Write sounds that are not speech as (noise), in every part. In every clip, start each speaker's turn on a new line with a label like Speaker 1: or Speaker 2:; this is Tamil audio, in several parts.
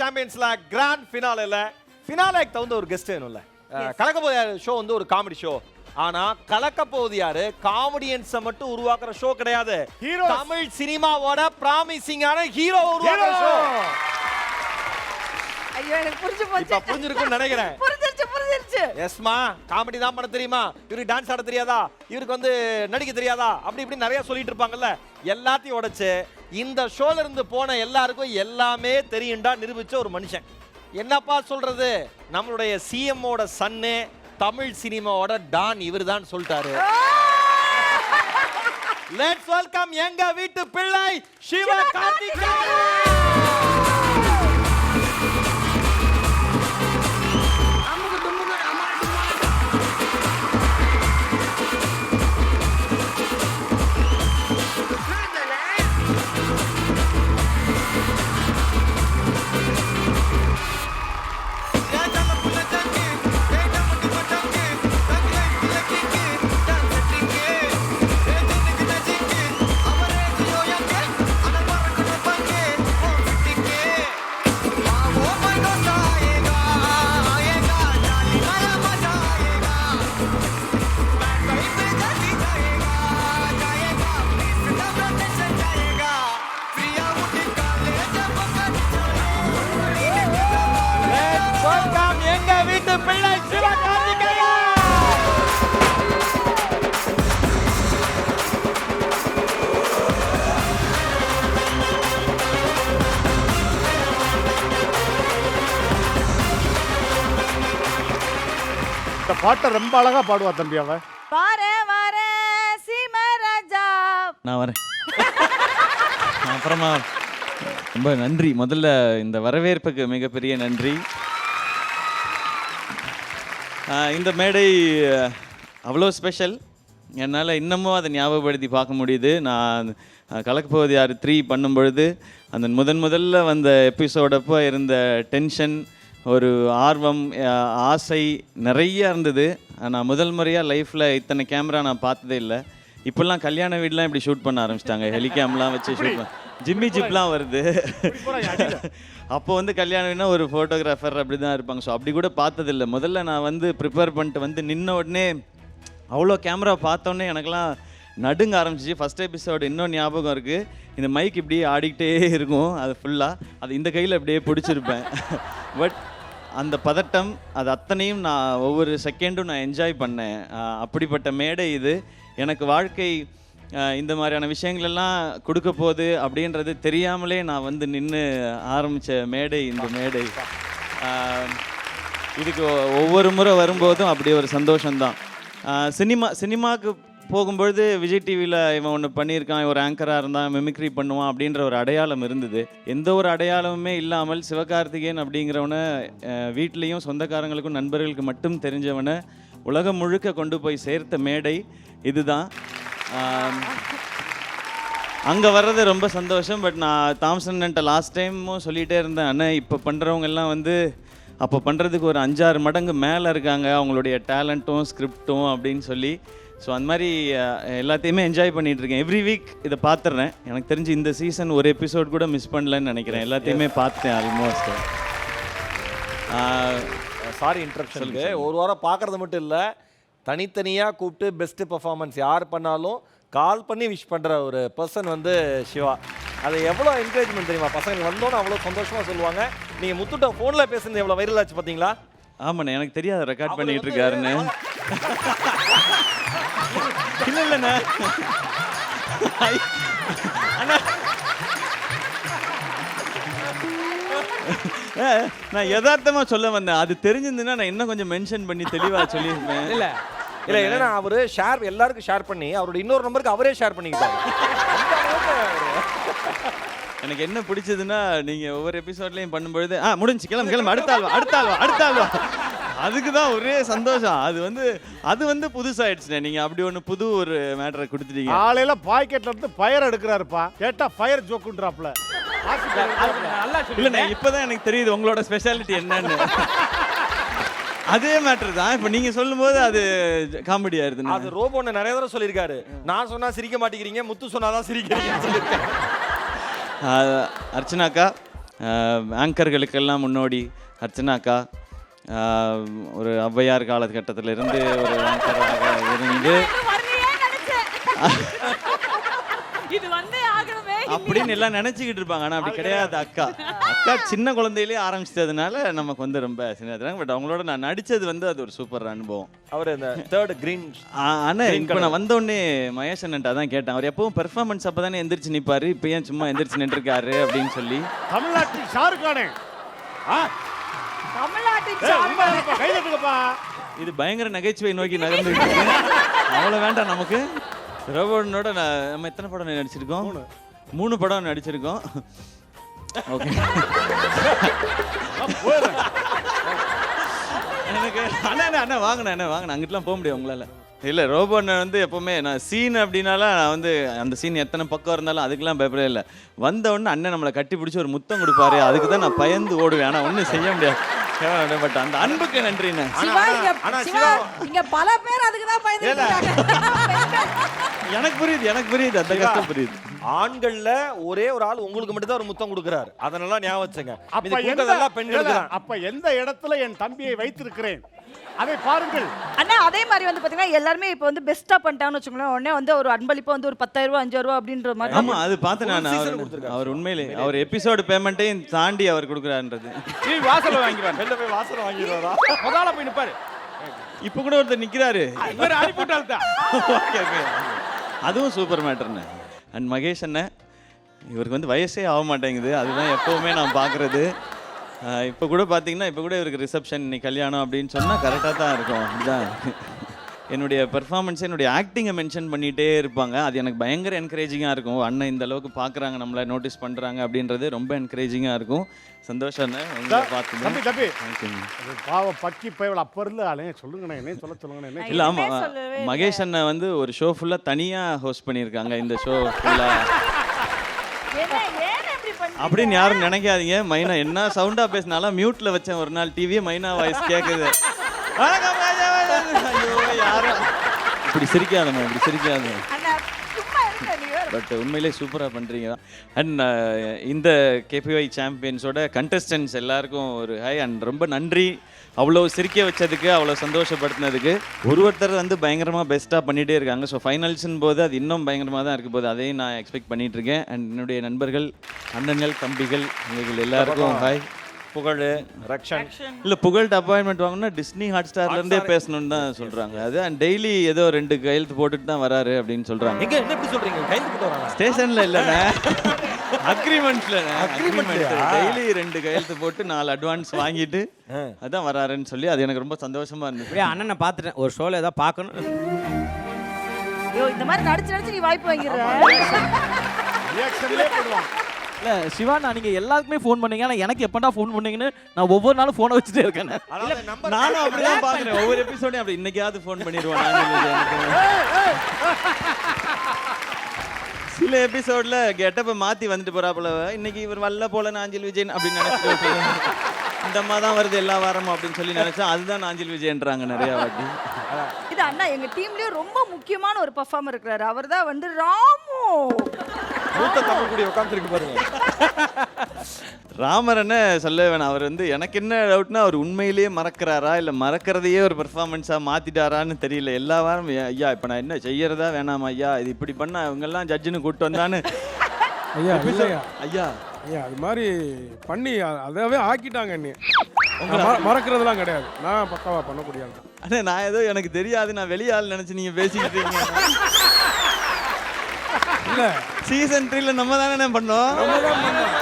Speaker 1: சாம்பியன்ஸ்ல கிராண்ட் ஃபினாலேல ஃபினாலேக்கு தகுந்த ஒரு கெஸ்ட் வேணும்ல. கலக்க போகுது ஷோ வந்து ஒரு காமெடி ஷோ ஆனா கலக்க போகுது யாரு? காமெடியன்ஸ மட்டும் உருவாக்குற ஷோ கிடையாது.
Speaker 2: Heroes.
Speaker 1: தமிழ் சினிமாவோட ப்ராமிசிங்கான ஹீரோ உருவாக்குற ஷோ
Speaker 3: ஐயோ எனக்கு புரிஞ்சு
Speaker 1: இப்ப
Speaker 3: போச்சு
Speaker 1: புரிஞ்சிருக்கும்னு நினைக்கிறேன்.
Speaker 3: புரிஞ்சிருச்சு புரிஞ்சிருச்சு.
Speaker 1: எஸ்மா காமெடி தான் பண்ண தெரியுமா? இவருக்கு டான்ஸ் ஆட தெரியாதா? இவருக்கு வந்து நடிக்க தெரியாதா? அப்படி இப்படி நிறைய சொல்லிட்டு இருப்பாங்கல்ல. எல்லாத்தையும் உடைச்சு இந்த ஷோல இருந்து போன எல்லாருக்கும் எல்லாமே தெரியும்டா நிரூபிச்ச ஒரு மனுஷன். என்னப்பா சொல்றது? நம்மளுடைய சிஎம்மோட சன்னு தமிழ் சினிமாவோட டான் இவர் தான் சொல்லிட்டாரு லெட்ஸ் வெல்கம் எங்க வீட்டு பிள்ளை சிவ கார்த்திகேயன்
Speaker 2: பாட்டை ரொம்ப அழகா பாடுவா தம்பி அவன்
Speaker 3: வார வார சீமராஜா.
Speaker 4: நான் வரேன். அப்புறமா ரொம்ப நன்றி. முதல்ல இந்த வரவேற்புக்கு மிகப்பெரிய நன்றி. ஆஹ் இந்த மேடை அவ்வளோ ஸ்பெஷல். என்னால் இன்னமும் அதை ஞாபகப்படுத்தி பார்க்க முடியுது. நான் கலக்கப்போவது யார் த்ரீ பண்ணும் பொழுது அந்த முதன் முதல்ல வந்த எபிசோடப்போ இருந்த டென்ஷன் ஒரு ஆர்வம் ஆசை நிறைய இருந்தது. நான் முதல் முறையாக லைஃப்பில் இத்தனை கேமரா நான் பார்த்ததே இல்லை. இப்போல்லாம் கல்யாண வீடுலாம் இப்படி ஷூட் பண்ண ஆரம்பிச்சிட்டாங்க. ஹெலிகேம்லாம் வச்சு ஷூட் பண்ண ஜிம்மி ஜிப்லாம் வருது. அப்போ வந்து கல்யாணம்னா ஒரு ஃபோட்டோகிராஃபர் அப்படி தான் இருப்பாங்க. ஸோ அப்படி கூட பார்த்ததில்ல முதல்ல நான் வந்து ப்ரிப்பேர் பண்ணிட்டு வந்து நின்ன உடனே அவ்வளோ கேமரா பார்த்தோன்னே எனக்கெல்லாம் நடுங்க ஆரம்பிச்சிச்சு. ஃபஸ்ட் எபிசோடு இன்னும் ஞாபகம் இருக்குது இந்த மைக் இப்படியே ஆடிக்கிட்டே இருக்கும். அது ஃபுல்லாக அது இந்த கையில் அப்படியே பிடிச்சிருப்பேன். (laughs) பட் அந்த பதட்டம் அது அத்தனையும் நான் ஒவ்வொரு செகண்டும் நான் என்ஜாய் பண்ணேன். அப்படிப்பட்ட மேடை இது. எனக்கு வாழ்க்கை இந்த மாதிரியான விஷயங்களெல்லாம் கொடுக்க போகுது அப்படின்றது தெரியாமலே நான் வந்து நின்று ஆரம்பித்த மேடை இந்த மேடை. இதுக்கு ஒவ்வொரு முறை வரும்போதும் அப்படி ஒரு சந்தோஷம்தான். சினிமா சினிமாவுக்கு போகும்பொழுது விஜய் டிவியில் இவன் ஒன்று பண்ணியிருக்கான் ஒரு ஆங்கராக இருந்தான் மிமிக்ரி பண்ணுவான் அப்படின்ற ஒரு அடையாளம் இருந்தது. எந்த ஒரு அடையாளமுமே இல்லாமல் சிவகார்த்திகேயன் அப்படிங்கிறவனை வீட்லேயும் சொந்தக்காரங்களுக்கும் நண்பர்களுக்கு மட்டும் தெரிஞ்சவனை உலகம் முழுக்க கொண்டு போய் சேர்த்த மேடை இதுதான். அங்கே வர்றது ரொம்ப சந்தோஷம். பட் நான் தாம்சன்ட்ட லாஸ்ட் டைமும் சொல்லிகிட்டே இருந்தேன் அண்ணன் இப்போ பண்ணுறவங்க எல்லாம் வந்து அப்போ பண்ணுறதுக்கு ஒரு அஞ்சாறு மடங்கு மேலே இருக்காங்க. அவங்களுடைய டேலண்ட்டும் ஸ்கிரிப்டும் அப்படின்னு சொல்லி ஸோ அந்த மாதிரி எல்லாத்தையுமே என்ஜாய் பண்ணிட்டு இருக்கேன் எவ்ரி வீக் இதை பார்த்துடுறேன். எனக்கு தெரிஞ்சு இந்த சீசன் ஒரு எபிசோட் கூட மிஸ் பண்ணலன்னு நினைக்கிறேன். எல்லாத்தையுமே பார்த்தேன் ஆல்மோஸ்ட்
Speaker 1: சாரி இன்டரப்ஷனுக்கு ஒரு வாரம் பார்க்கறது மட்டும் இல்லை. தனித்தனியாக கூப்பிட்டு பெஸ்ட் பெர்ஃபார்மன்ஸ் யார் பண்ணாலும் கால் பண்ணி விஷ் பண்ணுற ஒரு பர்சன் வந்து சிவா. அது எவ்வளோ என்கரேஜ்மெண்ட் தெரியுமா? பசங்க வந்தோன்னு அவ்வளோ சந்தோஷமாக சொல்லுவாங்க. நீங்கள் முத்துட்ட ஃபோனில் பேசுனது எவ்வளோ வைரல் ஆச்சு பார்த்தீங்களா?
Speaker 4: ஆமாண்ணே எனக்கு தெரியாது ரெக்கார்ட்
Speaker 1: வந்து-
Speaker 4: இருக்காருன்னு இல்லை இல்லைண்ணே ஏ, நான் யதார்த்தமா சொல்ல வந்தேன். அது தெரிஞ்சிருந்துன்னா நான் இன்னும் கொஞ்சம் மென்ஷன் பண்ணி தெளிவா சொல்லியிருப்பேன்.
Speaker 1: இல்லை. இல்லை என்னன்னா அவர் ஷேர் எல்லாருக்கும் ஷேர் பண்ணி அவரோட இன்னொரு நம்பருக்கு அவரே ஷேர் பண்ணிக்கிட்டாரு.
Speaker 4: எனக்கு என்ன பிடிச்சதுன்னா நீங்க ஒவ்வொரு எபிசோட்லயும் பண்ணும்பொழுது ஆ முடிஞ்சு கிளம்பு கிளம்பு. அடுத்த ஆள்வா அடுத்த ஆள்வா அடுத்த ஆள்வா. அதுக்கு தான் ஒரே சந்தோஷம். அது வந்து அது வந்து புதுசாயிடுச்சுண்ணே. நீங்க அப்படி ஒன்று புது ஒரு மேட்டரை கொடுத்துட்டீங்க.
Speaker 2: காலையில பாக்கெட்ல இருந்து ஃபயர் எடுக்கிறாருப்பா. கேட்டா ஃபயர் ஜோக்குன்றாப்ல
Speaker 4: இல்லைண்ணே இப்போதான் எனக்கு தெரியுது உங்களோட ஸ்பெஷாலிட்டி என்னன்னு. அதே மேட்டர் தான். இப்போ நீங்க சொல்லும்போது அது காமெடி ஆயிருதுண்ணே.
Speaker 1: அது ரோபோன்னு நிறைய தடவை சொல்லியிருக்காரு. நான் சொன்னா சிரிக்க மாட்டேங்கிறீங்க முத்து சொன்னாதான் சிரிக்கிறீங்கன்னு சொல்லியிருக்காரு.
Speaker 4: அர்ச்சனாக்கா ஆங்கர்களுக்கெல்லாம் முன்னோடி அர்ச்சனா அக்கா ஆஹ், ஒரு ஔவையார் காலகட்டத்தில் இருந்து ஒரு ஆங்கராக இருந்து அப்படின்னு எல்லாம் நினைச்சுக்கிட்டு இருப்பாங்க. ஆனா அப்படி கிடையாது அக்கா. அக்கா சின்ன குழந்தையிலேயே ஆரம்பிச்சதுனால நமக்கு வந்து ரொம்ப சின்னதுனாங்க பட் அவங்களோட நான் நடிச்சது வந்து அது ஒரு சூப்பர் அனுபவம்.
Speaker 1: அவர் இந்த தேர்ட் கிரீன்
Speaker 4: ஆ, அண்ணா இப்போ நான் வந்த உடனே மகேஷ் அண்ணன்ட்ட தான் கேட்டேன். அவர் எப்பவும் பெர்ஃபார்மன்ஸ் அப்போ தானே எந்திரிச்சு நிப்பாரு. இப்போ ஏன் சும்மா எந்திரிச்சு நின்றுருக்காரு அப்படின்னு சொல்லி.
Speaker 2: தமிழ்நாட்டில் ஷாருக் கானே. ஆ
Speaker 3: தமிழ்நாட்டின்
Speaker 2: கை தட்டுங்கப்பா.
Speaker 4: இது பயங்கர நகைச்சுவை நோக்கி நகர்ந்துட்டு அவ்வளோ வேண்டாம் நமக்கு. ரோபோனோட நான் நம்ம எத்தனை படம் நடிச்சிருக்கோம்? மூணு. படம் நடிச்சிருக்கோம். ஓகே. எனக்கு அண்ணா அண்ணா அண்ணா வாங்கண்ணா அண்ணா வாங்கண்ணா அங்கிட்டலாம் போக முடியும் உங்களால. இல்லை ரோபோ அண்ணன் வந்து எப்போவுமே நான் சீன் அப்படின்னால நான் வந்து அந்த சீன் எத்தனை பக்கம் இருந்தாலும் அதுக்கெல்லாம் பயப்படவே இல்லை. வந்த உடனே அண்ணன் நம்மளை கட்டி பிடிச்சி ஒரு முத்தம் கொடுப்பாரு. அதுக்கு தான் நான் பயந்து ஓடுவேன். ஆனால் ஒன்றும் செய்ய முடியாது. பட் அந்த அன்புக்கு நன்றிண்ணே.
Speaker 3: சிவா இங்க பல பேர் அதுக்கு தான் பயந்துட்டாங்க
Speaker 4: எனக்கு புரியுது எனக்கு புரியுது அந்த கஷ்டம் புரியுது.
Speaker 1: ஆண்கள்ல ஒரே ஒரு ஆள் உங்களுக்கு மட்டும் தான் ஒரு முத்தம் கொடுக்குறாரு. அதனால ஞாபகம் வச்சுங்க
Speaker 2: அப்ப எந்த அப்ப எந்த இடத்துல என் தம்பியை வைத்திருக்கிறேன்? அதை பாருங்கள்.
Speaker 3: அண்ணா அதே மாதிரி வந்து பாத்தீங்கன்னா எல்லாருமே இப்போ வந்து பெஸ்டா பண்ணிட்டாங்கன்னு வச்சுக்கோங்களேன். உடனே வந்து ஒரு அன்பளிப்பா வந்து ஒரு பத்தாயிரம் ரூபாய் அஞ்சாயிரம் ரூபாய் அப்படின்ற மாதிரி
Speaker 4: ஆமா அது பார்த்து நான். அவர். அவர் உண்மையிலே அவர் எபிசோடு பேமெண்ட்டையும் தாண்டி அவர் கொடுக்குறான்றது
Speaker 5: டிவி வாசல்ல வாங்கிடுவாங்க
Speaker 1: வெளில போய் வாசனை வாங்கிடுவாரா?
Speaker 5: முதல்ல போய் நிப்பாரு.
Speaker 4: இப்போ கூட ஒருத்தர் நிக்கிறாரு.
Speaker 5: இவர் அனுப்பிவிட்டால் தான்
Speaker 4: ஓகே (laughs) ஓகே அதுவும் சூப்பர் மேட்டர்னு அண்ட் மகேஷ் அண்ணன் இவருக்கு வந்து வயசே ஆக மாட்டேங்குது. அதுதான் எப்போவுமே நான் பார்க்குறது இப்போ கூட பார்த்தீங்கன்னா இப்போ கூட இவருக்கு ரிசப்ஷன் இன்னைக்கு கல்யாணம் அப்படின்னு சொன்னால் கரெக்டாக தான் இருக்கும். அப்படிதான் என்னுடைய பெர்ஃபார்மன்ஸ் என்னுடைய ஆக்டிங்கை மென்ஷன் பண்ணிகிட்டே இருப்பாங்க. அது எனக்கு பயங்கர என்கரேஜிங்காக இருக்கும். அண்ணன் இந்த அளவுக்கு பார்க்குறாங்க நம்மளை நோட்டீஸ் பண்ணுறாங்க அப்படின்றது ரொம்ப என்கரேஜிங்காக இருக்கும். சந்தோஷம் அண்ணன் உங்களை பார்த்து
Speaker 2: தம்பி தம்பி.
Speaker 4: தேங்க்யூங்க
Speaker 2: அது பாவ பக்கி பயவள் அப்ப இருந்து ஆளே. சொல்லுங்கண்ணே என்ன சொல்ல சொல்லுங்கண்ணே
Speaker 4: இல்ல. மகேஷ் அண்ணன் வந்து ஒரு ஷோ ஃபுல்லா தனியா ஹோஸ்ட் பண்ணியிருக்காங்க. இந்த ஷோ ஃபுல்லா (laughs)
Speaker 3: என்ன ஏன் இப்படி பண்ணீங்க
Speaker 4: அப்படின்னு யாரும் நினைக்காதீங்க. மைனா என்ன சவுண்டா பேசினாலும் மியூட்ல வச்சேன் ஒரு நாள். டிவியே மைனா வாய்ஸ் கேக்குது. வணக்கம். ஐயோ யாரும் இப்படி சிரிக்காதம்மா இப்படி சிரிக்காத. பட் உண்மையிலே சூப்பராக பண்ணுறீங்க அண்ட் இந்த கேபிஒய் சாம்பியன்ஸோட கண்டஸ்டன்ஸ் எல்லாருக்கும் ஒரு ஹை அண்ட் ரொம்ப நன்றி. அவ்வளோ சிரிக்க வச்சதுக்கு அவ்வளோ சந்தோஷப்படுத்தினதுக்கு. ஒரு ஒருத்தர் வந்து பயங்கரமாக பெஸ்ட்டாக பண்ணிகிட்டே இருக்காங்க. ஸோ ஃபைனல்ஸ்ன் போது அது இன்னும் பயங்கரமாக தான் இருக்க போது அதையும் நான் எக்ஸ்பெக்ட் பண்ணிட்டு இருக்கேன். அண்ட் என்னுடைய நண்பர்கள் அண்ணன்கள் தம்பிகள் இவர்கள் எல்லாருக்கும் ஹாய்
Speaker 1: புகழ் ரக்ஷன்.
Speaker 4: இல்லை புகழ்ட்டு அப்பாயின்மெண்ட் வாங்கினா டிஸ்னி ஹாட் ஸ்டார்லேருந்தே பேசணும்னு தான் சொல்கிறாங்க அது அண்ட் டெய்லி ஏதோ ரெண்டு கையெழுத்து போட்டுட்டு தான் வராரு அப்படின்னு சொல்கிறாங்க
Speaker 1: எங்க என்ன இப்படி சொல்றீங்க? கைந்து போட்டு வராங்க
Speaker 4: ஸ்டேஷன்ல இல்லண்ணே அக்ரிமெண்ட்ல அக்ரிமெண்ட்? டெய்லி ரெண்டு கையெழுத்து போட்டு நாலு அட்வான்ஸ் வாங்கிட்டு அதான் வராருன்னு சொல்லி அது எனக்கு ரொம்ப சந்தோஷமா இருந்துச்சு
Speaker 5: அப்படியே அண்ணனை பார்த்துட்டேன். ஒரு ஷோல ஏதாவது பார்க்கணும்.
Speaker 3: இந்த மாதிரி நடிச்சு நடிச்சு நீ வாய்ப்பு வாங்கிடுற. (laughs)
Speaker 2: ரியாக்ஷன்லேயே போடுவான்.
Speaker 6: இல்ல சிவா நான் நீங்க எல்லாருக்குமே ஃபோன் பண்ணீங்க. ஆனா எனக்கு எப்படா ஃபோன் பண்ணீங்கன்னு நான் ஒவ்வொரு நாளும் ஃபோனை வச்சுட்டே இருக்கேன்.
Speaker 4: நானும் அப்படிதான் பாக்குறேன் ஒவ்வொரு எபிசோடையும் அப்படி. இன்னைக்காவது ஃபோன் பண்ணிடுவோம். நான் சில எபிசோட்ல கெட்டப்ப மாத்தி வந்துட்டு போறாப்புல. இன்னைக்கு இவர் வல்ல போல நாஞ்சில் விஜயன் அப்படின்னு நினைச்சிட்டு இந்த அம்மா தான் வருது எல்லா வாரமும் அப்படின்னு சொல்லி நினைச்சா அதுதான் நாஞ்சில் விஜயன்றாங்க நிறைய வாட்டி.
Speaker 3: இது அண்ணா எங்க டீம்லயே ரொம்ப முக்கியமான ஒரு பர்ஃபார்மர் இருக்கிறாரு. அவர்தான் வந்து ராமு.
Speaker 1: மூத்த தமிழ் கூடி உட்காந்துருக்கு பாருங்க.
Speaker 4: ராமரனை சொல்ல வேணாம். அவர் வந்து எனக்கு என்ன டவுட்னா அவர் உண்மையிலேயே மறக்கிறாரா? இல்லை மறக்கிறதையே ஒரு பெர்ஃபார்மன்ஸாக மாற்றிட்டாரான்னு தெரியல. எல்லா வாரம் ஐயா, இப்போ நான் என்ன செய்யறதா? வேணாமா ஐயா இது இப்படி பண்ணா இவங்கெல்லாம் ஜட்ஜுன்னு கூப்பிட்டு வந்தான்னு.
Speaker 7: ஐயா இல்லையா?
Speaker 4: ஐயா.
Speaker 7: ஐயா அது மாதிரி பண்ணி அதாவே ஆக்கிட்டாங்க நீ மறக்கிறதுலாம் கிடையாது. நான் பக்காவா பண்ணக்கூடிய
Speaker 4: அண்ணா நான் ஏதோ எனக்கு தெரியாது. நான் வெளியாள் நினச்சி நீங்கள் பேசிக்கிட்டு இருக்கீங்க.
Speaker 7: இல்ல.
Speaker 4: சீசன் த்ரீல நம்ம தானே பண்ணோம்?
Speaker 7: நம்ம தான் பண்ணோம்.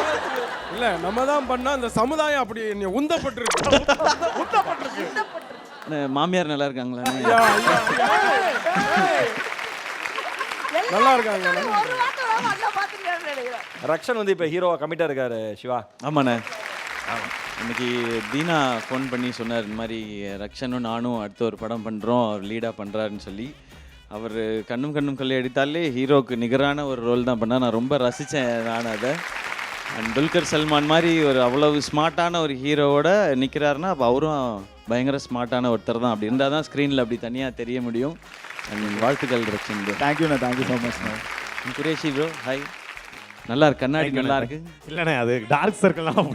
Speaker 7: இல்ல நம்ம தான் பண்ணா அந்த சமுதாயம் அப்படி என்னை உந்தப்பட்டிருக்கு.
Speaker 4: அண்ணா, மாமியார் நல்லா இருக்காங்களா.
Speaker 7: நல்லா இருக்காங்க.
Speaker 1: ரக்ஷன் வந்து இப்ப ஹீரோவா கமிட்டா இருக்காரு சிவா.
Speaker 4: ஆமாண்ணே. இன்னைக்கு தீனா ஃபோன் பண்ணி சொன்னார் இந்த மாதிரி ரக்ஷனும் நானும் அடுத்த ஒரு படம் பண்ணுறோம் அவர் லீடாக பண்ணுறாருன்னு சொல்லி. அவர் கண்ணும் கண்ணும் கல்லை அடித்தாலே ஹீரோக்கு நிகரான ஒரு ரோல் தான். பண்ணார் நான் ரொம்ப ரசித்தேன் நான் அதை. அண்ட் துல்கர் சல்மான் மாதிரி ஒரு அவ்வளவு ஸ்மார்ட்டான ஒரு ஹீரோவோட நிற்கிறாருன்னா அப்போ அவரும் பயங்கர ஸ்மார்ட்டான ஒருத்தர் தான். அப்படி இருந்தால் தான் ஸ்க்ரீனில் அப்படி தனியாக தெரிய முடியும். அண்ட் வாழ்த்துக்கள் ப்ரோ
Speaker 8: தேங்க்யூண்ணா thank you so much
Speaker 4: Qureshi bro hi நல்லா இருக்கு. கண்ணாடி நல்லா இருக்கு.
Speaker 2: இல்லண்ணே அது டார்க் சர்க்கிள்லாம்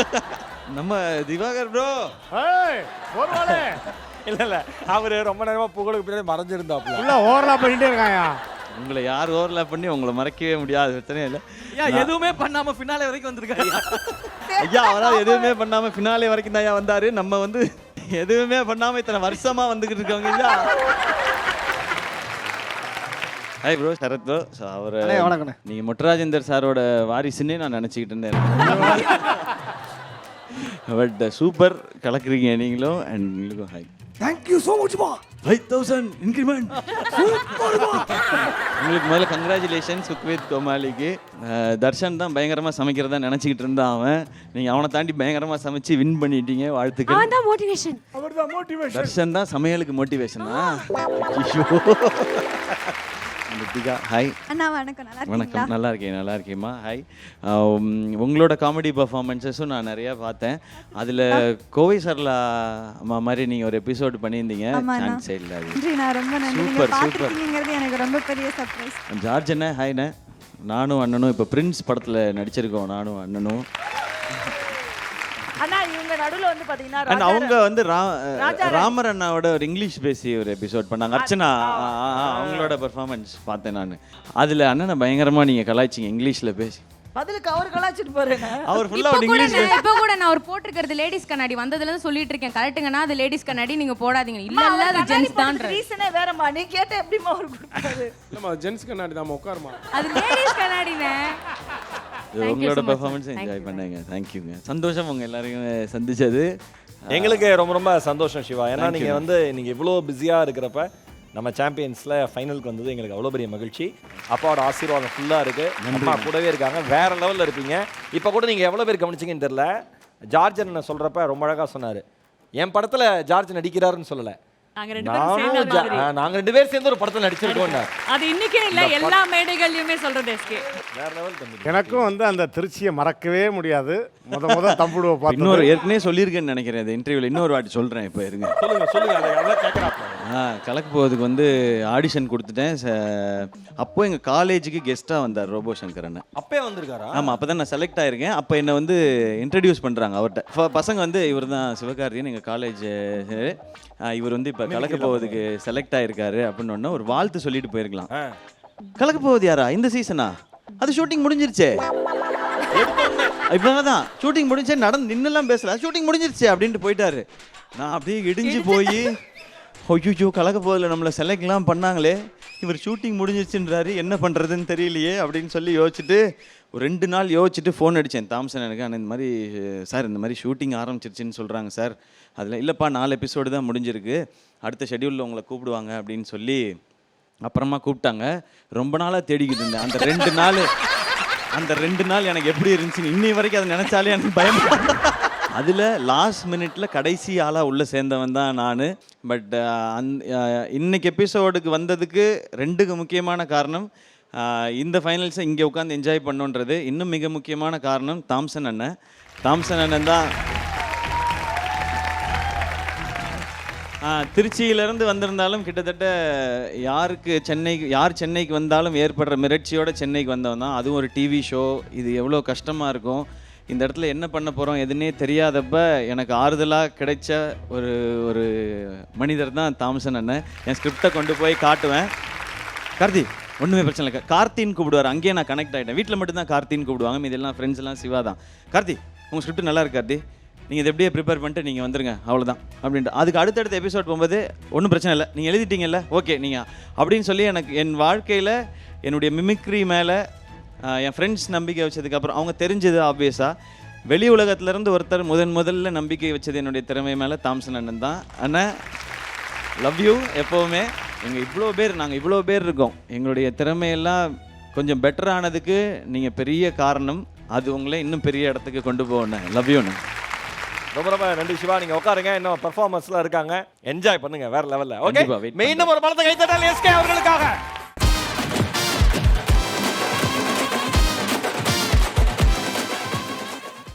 Speaker 2: (laughs)
Speaker 4: நம்ம திவாகர் ப்ரோ
Speaker 1: இல்ல இல்ல. அவரு ரொம்ப நேரமா புகழுக்கு பின்னாடி மறைஞ்சிருந்தாப்ல
Speaker 2: இல்ல ஓவர்லாப் பண்ணிட்டே இருக்காயா?
Speaker 4: உங்களை யார் ஓவர்லாப் பண்ணி உங்களை மறக்கவே முடியாது பிரச்சனை இல்லை.
Speaker 6: ஏன் எதுவுமே பண்ணாம ஃபினாலே வரைக்கும் வந்திருக்காரு
Speaker 4: ஐயா. அவரால் எதுவுமே பண்ணாம ஃபினாலே வரைக்கும் தான் வந்தாரு. நம்ம வந்து எதுவுமே பண்ணாம இத்தனை வருஷமா வந்துகிட்டு இருக்கவங்க ஐயா. Hi bro Sarath bro so அவர்
Speaker 2: வணக்கண்ணே.
Speaker 4: நீங்க மொட்டராஜேந்தர் சாரோட வாரிசுன்னே நான் நினச்சிக்கிட்டு இருந்தேன். (laughs) பட் சூப்பர் கலக்குறீங்க நீங்களும் அண்ட் உங்களுக்கும் ஹாய்
Speaker 8: தேங்க்யூ ஸோ மச்மா
Speaker 4: ஃபைவ் தௌசண்ட் இன்க்ரிமெண்ட் உங்களுக்கு முதல்ல கங்க்ராச்சுலேஷன் சுக்வேத் கோமாலிக்கு தர்ஷன் தான் பயங்கரமாக சமைக்கிறதா நினச்சிக்கிட்டு இருந்தான் அவன். நீங்கள் அவனை தாண்டி பயங்கரமாக சமைச்சு வின் பண்ணிட்டீங்க வாழ்த்துக்கள்.
Speaker 8: அவன் தான் மோட்டிவேஷன்
Speaker 2: அவர்தான் மோட்டிவேஷன்
Speaker 4: தர்ஷன் தான் சமையலுக்கு மோட்டிவேஷனா ஐயோ. லித்திகா ஹாய்
Speaker 8: அண்ணா வணக்கம். நல்லா
Speaker 4: வணக்கம். நல்லா இருக்கேன் நல்லா இருக்கேம்மா. ஹாய் உங்களோட காமெடி பர்ஃபார்மன்ஸஸும் நான் நிறையா பார்த்தேன். அதில் கோவை சர்லா அம்மா மாதிரி நீங்கள் ஒரு எபிசோடு பண்ணியிருந்தீங்க. சான்ஸ் இல்லை சூப்பர், சூப்பர்.
Speaker 8: எனக்கு ரொம்ப பெரிய சர்ப்ரைஸ்
Speaker 4: ஜார்ஜ் அண்ணே ஹாய்ண்ணே நானும் அண்ணனும் இப்போ பிரின்ஸ் படத்தில் நடிச்சிருக்கோம். நானும் அண்ணனும்.
Speaker 3: நடுவுல வந்து பாத்தீங்கன்னா
Speaker 4: அவங்க வந்து ராமர் அண்ணாவோட ஒரு இங்கிலீஷ் பேசி ஒரு எபிசோட் பண்ணாங்க. அர்ச்சனா அவங்களோட பெர்ஃபார்மன்ஸ் பார்த்தேன் நான். அதில் அண்ணனை பயங்கரமாக நீங்கள் கலாய்ச்சிங்க இங்கிலீஷில் பேசி.
Speaker 3: பதிலுக்கு அவர் கலாச்சிட்டு பாருங்க
Speaker 4: அவர் ஒரு
Speaker 9: கூட
Speaker 4: இங்கிலீஷ்
Speaker 9: இப்போ கூட நான் ஒரு போட்டிருக்கிறது லேடிஸ் கண்ணாடி. வந்ததுல இருந்து சொல்லிட்டு இருக்கேன். கரெக்ட்டுங்கண்ணா அது லேடிஸ் கண்ணாடி நீங்க போடாதீங்க. இல்ல இல்ல அது ஜென்ஸ் தான்
Speaker 3: ரீசனே வேறம்மா. நீ கேட்ட எப்படிமா அவர் கொடுத்தாரு
Speaker 7: இல்லைம்மா ஜென்ஸ் கண்ணாடி தான் உட்காருமா
Speaker 9: அது லேடிஸ் கண்ணாடினே.
Speaker 4: உங்களோட பெர்ஃபார்மன்ஸ் என்ஜாய். பண்ணேங்க. தேங்க்யூங்க சந்தோஷம் உங்க எல்லாரையும் சந்திச்சது.
Speaker 1: எங்களுக்கு ரொம்ப ரொம்ப சந்தோஷம் சிவா. ஏன்னா நீங்க வந்து நீங்க இவ்வளோ பிஸியா இருக்கிறப்ப நம்ம சாம்பியன்ஸ்ல ஃபைனலுக்கு வந்தது எங்களுக்கு அவ்வளோ பெரிய மகிழ்ச்சி. அப்பாவோட ஆசீர்வாதம் ஃபுல்லா இருக்கு. அம்மா கூடவே இருக்காங்க. வேற லெவல்ல இருப்பீங்க. இப்போ கூட நீங்க எவ்வளோ பேர் கவனிச்சீங்கன்னு தெரியல. ஜார்ஜ் அண்ணன் சொல்றப்ப ரொம்ப அழகா சொன்னாரு. என் படத்துல ஜார்ஜ் நடிக்கிறாருன்னு சொல்லல.
Speaker 10: நாங்க ரெண்டு பேரும்
Speaker 1: நானும்
Speaker 10: சேர்ந்த
Speaker 1: ஒரு படத்துல நடிச்சிருக்கோம்
Speaker 10: அது இன்னைக்கே இல்ல எல்லா மேடைகள்லயுமே சொல்றது எஸ்கே
Speaker 2: எனக்கும் வந்து அந்த திருச்சியை மறக்கவே முடியாது. முத முத தம்புடுவை (laughs)
Speaker 4: இன்னொரு
Speaker 2: பார்த்து
Speaker 4: ஏற்கனவே சொல்லியிருக்கேன்னு நினைக்கிறேன் இந்த இன்டர்வியூல இன்னொரு வாட்டி சொல்றேன் இப்போ இருங்க.
Speaker 1: சொல்லுங்க சொல்லுங்க
Speaker 4: ஆ கலக்கு போகிறதுக்கு வந்து ஆடிஷன் கொடுத்துட்டேன். ச- அப்போ எங்கள் காலேஜுக்கு கெஸ்ட்டாக வந்தார் ரோபோ சங்கர் அண்ணன்.
Speaker 1: அப்பே வந்திருக்காரா?
Speaker 4: ஆமாம் அப்போ தான் நான் செலக்ட் ஆயிருக்கேன். அப்போ என்னை வந்து இன்ட்ரடியூஸ் பண்ணுறாங்க அவர்கிட்ட. ஃப- பசங்க வந்து இவர் தான் சிவகார்த்தியன் எங்கள் காலேஜ் இவர் வந்து இப்போ கலக்க போவதுக்கு செலக்ட் ஆயிருக்காரு அப்படின்னு ஒன்று ஒரு வாழ்த்து சொல்லிட்டு போயிருக்கலாம். கலக்க போவது யாரா? இந்த சீசனா அது ஷூட்டிங் முடிஞ்சிருச்சே. இப்போ தான் ஷூட்டிங் முடிஞ்சே நடந்து நின்னெல்லாம் பேசல. ஷூட்டிங் முடிஞ்சிருச்சு அப்படின்ட்டு போயிட்டாரு. நான் அப்படியே இடிஞ்சு போய் ஐயோ கலக்க போதில் நம்மளை செலக்ட்லாம் பண்ணாங்களே. இவர் ஷூட்டிங் முடிஞ்சிருச்சுன்றாரு. என்ன பண்ணுறதுன்னு தெரியலையே அப்படின்னு சொல்லி யோசிச்சுட்டு ஒரு ரெண்டு நாள் யோசிச்சுட்டு ஃபோன் அடித்தேன் தாம்சன் எனக்கு ஆனால் இந்த மாதிரி சார் இந்த மாதிரி ஷூட்டிங் ஆரம்பிச்சிருச்சுன்னு சொல்கிறாங்க சார் அதில் இல்லைப்பா நாலு எபிசோடு தான் முடிஞ்சிருக்கு. அடுத்த ஷெட்யூலில் உங்களை கூப்பிடுவாங்க அப்படின்னு சொல்லி அப்புறமா கூப்பிட்டாங்க. ரொம்ப நாளாக தேடிக்கிட்டு இருந்தேன். அந்த ரெண்டு நாள் அந்த ரெண்டு நாள் எனக்கு எப்படி இருந்துச்சுன்னு இன்னி வரைக்கும் அதை நினச்சாலே எனக்கு பயம் அதில் லாஸ்ட் மினிட்ல கடைசி ஆளாக உள்ளே சேர்ந்தவன் தான் நான். பட் uh, அந் uh, இன்னைக்கு எபிசோடுக்கு வந்ததுக்கு ரெண்டுக்கு முக்கியமான காரணம் uh, இந்த ஃபைனல்ஸை இங்கே உட்காந்து என்ஜாய் பண்ணுன்றது. இன்னும் மிக முக்கியமான காரணம் தாம்சன் அண்ணன். தாம்சன் அண்ணன் தான் திருச்சியிலேருந்து வந்திருந்தாலும் கிட்டத்தட்ட யாருக்கு சென்னைக்கு யார் சென்னைக்கு வந்தாலும் ஏற்படுற மிரட்சியோட சென்னைக்கு வந்தவன் தான். அதுவும் ஒரு டிவி ஷோ இது எவ்வளோ கஷ்டமாக இருக்கும். இந்த இடத்துல என்ன பண்ண போகிறோம் எதுன்னே தெரியாதப்ப எனக்கு ஆறுதலாக கிடைச்ச ஒரு ஒரு மனிதர் தான் தாமசன் அண்ணன். என் ஸ்கிரிப்டை கொண்டு போய் காட்டுவேன். கார்த்தி ஒன்றுமே பிரச்சனை இல்லை. கார்த்தின்னு கூப்பிடுவார். அங்கேயே நான் கனெக்ட் ஆகிட்டேன் வீட்டில் மட்டும்தான் கார்த்தின்னு கூப்பிடுவாங்க. இதெல்லாம் ஃப்ரெண்ட்ஸ்லாம் சிவா தான். கார்த்தி உங்கள் ஸ்கிரிப்ட் நல்லா இருக்கு கார்த்தி. நீங்கள் இதை எப்படியே ப்ரிப்பேர் பண்ணிட்டு நீங்கள் வந்துருங்க. அவ்வளோதான் அப்படின்ட்டு. அதுக்கு அடுத்தடுத்த எபிசோட் போகும்போது ஒன்றும் பிரச்சனை இல்லை. நீங்கள் எழுதிட்டீங்கல்ல? ஓகே நீங்கள் அப்படின்னு சொல்லி எனக்கு என் வாழ்க்கையில் என்னுடைய மிமிக்ரி மேலே என் ஃப்ரெண்ட்ஸ் நம்பிக்கை வச்சதுக்கப்புறம் அவங்க தெரிஞ்சது ஆப்வியஸாக வெளி உலகத்துலேருந்து ஒருத்தர் முதன் முதல்ல நம்பிக்கை வச்சது என்னுடைய திறமை மேலே தாம்சன் அண்ணன் தான். அண்ணன் லவ் யூ எப்போவுமே. எங்கள் இவ்வளோ பேர் நாங்கள் இவ்வளோ பேர் இருக்கோம். எங்களுடைய திறமையெல்லாம் கொஞ்சம் பெட்டர் ஆனதுக்கு நீங்கள் பெரிய காரணம். அது உங்களை இன்னும் பெரிய இடத்துக்கு கொண்டு போகணும். லவ் யூண்ணா
Speaker 1: ரொம்ப ரொம்ப நன்றி சிவா. நீங்க உட்காருங்க. இன்னும் பெர்ஃபார்மன்ஸ்லாம் இருக்காங்க. என்ஜாய் பண்ணுங்க. வேற லெவல்ல ஓகே மீண்டும் ஒரு பலத்தை கைத்தட்டால் எஸ்கே அவர்களுக்காக.